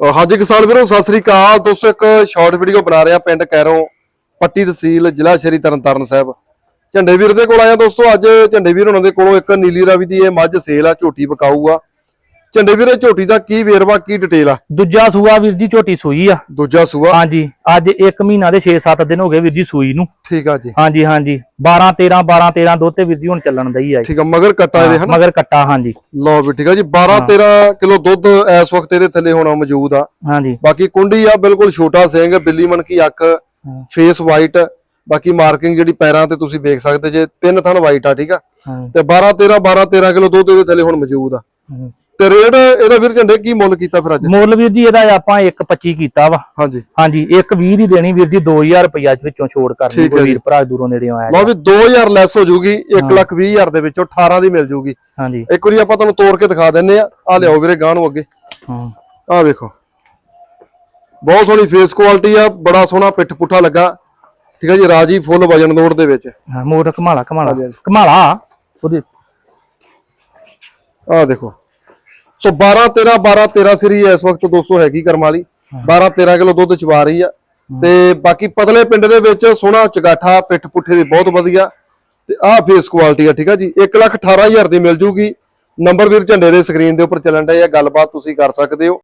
ਅਹ ਹਾਂਜੀ ਕਿਸਾਨ ਵੀਰੋ, ਸਤਿ ਸ੍ਰੀ ਅਕਾਲ। ਦੋਸਤੋ, ਇੱਕ ਸ਼ਾਰਟ ਵੀਡੀਓ ਬਣਾ ਰਿਹਾ ਪਿੰਡ ਕੈਰੋਂ, ਪੱਟੀ ਤਹਿਸੀਲ, ਜ਼ਿਲ੍ਹਾ ਸ਼੍ਰੀ ਤਰਨਤਾਰਨ ਸਾਹਿਬ। ਝੰਡੇ ਵੀਰ ਦੇ ਕੋਲ ਆਇਆ ਦੋਸਤੋ, ਅੱਜ ਝੰਡੇ ਵੀਰ ਉਹਨਾਂ ਦੇ ਕੋਲੋਂ ਇੱਕ ਨੀਲੀ ਰਾਵੀ ਦੀ ਇਹ ਮੱਝ ਸੇਲ ਆ, ਝੋਟੀ ਪਕਾਊ ਆ ਝੰਡੇ ਵੀਰ ਝੋਟੀ ਦਾ ਕੀ ਵੇਰਵਾ ਕੀ ਡਿਟੇਲ ਆ? ਦੂਜਾ ਸੂਆ ਵੀਰ ਜੀ ਝੋਟੀ ਸੂਈ ਆ। ਦੂਜਾ ਸੂਆ? ਹਾਂਜੀ ਅੱਜ 1 ਮਹੀਨਾ ਦੇ 6-7 ਦਿਨ ਹੋ ਗਏ ਵੀਰ ਜੀ ਸੂਈ ਨੂੰ। ਠੀਕ ਆ ਜੀ। ਹਾਂਜੀ ਹਾਂਜੀ। 12 13 12 13 ਦੁੱਧ ਤੇ ਵੀਰ ਜੀ ਹੁਣ ਚੱਲਣ ਦਈ ਆ ਠੀਕ ਆ ਮਗਰ ਕੱਟਾ ਇਹਦੇ ਹਨਾ? ਮਗਰ ਕੱਟਾ ਹਾਂਜੀ। ਲਓ ਵੀ ਠੀਕ ਆ ਜੀ 12 13 ਕਿਲੋ ਦੁੱਧ ਇਸ ਵਕਤ ਇਹਦੇ ਥੱਲੇ ਹੋਣਾ ਮੌਜੂਦ ਆ। ਹਾਂਜੀ। ਬਾਕੀ ਕੁੰਡੀ ਆ ਬਿਲਕੁਲ ਛੋਟਾ ਸਿੰਘ ਬਿੱਲੀ ਮਣ ਕੀ ਅੱਖ ਫੇਸ ਵਾਈਟ ਬਾਕੀ ਮਾਰਕਿੰਗ ਜਿਹੜੀ ਪੈਰਾਂ ਤੇ ਤੁਸੀਂ ਵੇਖ ਸਕਦੇ ਜੇ ਤਿੰਨ ਥਣ ਵਾਈਟ ਆ ਠੀਕ ਆ। ਤੇ 12 13 12 13 ਕਿਲੋ ਦੁੱਧ ਇਹਦੇ ਥੱਲੇ ਹੁਣ ਮੌਜੂਦ ਆ। ਤੇ ਰੇਟ ਇਹਦਾ ਵੀਰ ਝੰਡੇ ਕੀ ਮੁੱਲ ਕੀਤਾ ਫਿਰ ਅੱਜ? ਮੁੱਲ ਵੀਰ ਜੀ ਇਹਦਾ ਆਪਾਂ 1.25 ਕੀਤਾ ਵਾ। ਹਾਂਜੀ। ਹਾਂਜੀ 1.20 ਦੀ ਦੇਣੀ ਵੀਰ ਜੀ 2000 ਰੁਪਇਆ ਵਿੱਚੋਂ ਛੋੜ ਕਰਨੀ ਕੋਈ। ਵੀਰ ਭਰਾ ਦੂਰੋਂ ਨੇੜਿਓਂ ਆਇਆ ਲਓ ਵੀ 2000 ਲੈਸ ਹੋ ਜੂਗੀ 1 ਲੱਖ 20 ਹਜ਼ਾਰ ਦੇ ਵਿੱਚੋਂ 18 ਦੀ ਮਿਲ ਜੂਗੀ। ਹਾਂਜੀ। ਇੱਕ ਵਾਰੀ ਆਪਾਂ ਤੁਹਾਨੂੰ ਤੋੜ ਕੇ ਦਿਖਾ ਦਿੰਨੇ ਆ ਆ ਲਿਆਓ ਵੀਰੇ ਗਾਂ ਨੂੰ ਅੱਗੇ। ਹਾਂ। ਆ ਵੇਖੋ। ਬਹੁਤ ਸੋਹਣੀ ਫੇਸ ਕੁਆਲਿਟੀ ਆ ਬੜਾ ਸੋਹਣਾ ਪਿੱਠ ਪੁੱਠਾ ਲੱਗਾ। ਠੀਕ ਹੈ ਜੀ ਰਾਜੀ ਫੁੱਲ ਵਜਨ ਦੋੜ ਦੇ ਵਿੱਚ। ਹਾਂ, ਮੋਰ ਕਮਾਲਾ ਕਮਾਲਾ। ਕਮਾਲਾ ਉਹਦੇ ਆ ਦੇਖੋ। ਸੋ 12 13 12 13 ਸਰੀ ਇਸ ਵਕਤ ਦੋਸਤੋ ਹੈਗੀ ਕਰਮ ਵਾਲੀ। 12 13 ਕਿਲੋ ਦੁੱਧ ਚਵਾ ਰਹੀ ਆ। ਤੇ ਬਾਕੀ ਪਤਲੇ ਪਿੰਡ ਦੇ ਵਿੱਚ ਸੋਹਣਾ ਚਗਾਠਾ ਪਿੱਠ ਪੁੱਠੇ ਦੀ ਬਹੁਤ ਵਧੀਆ। ਤੇ ਆਹ ਫੇਸ ਕੁਆਲਿਟੀ ਆ ਠੀਕ ਆ ਜੀ। 1 ਲੱਖ 18 ਹਜ਼ਾਰ ਦੀ ਮਿਲ ਜੂਗੀ। ਨੰਬਰ ਵੀਰ ਝੰਡੇ ਦੇ ਸਕਰੀਨ ਦੇ ਉੱਪਰ ਚੱਲਣ ਡਿਆ ਗੱਲਬਾਤ ਤੁਸੀਂ ਕਰ ਸਕਦੇ ਹੋ।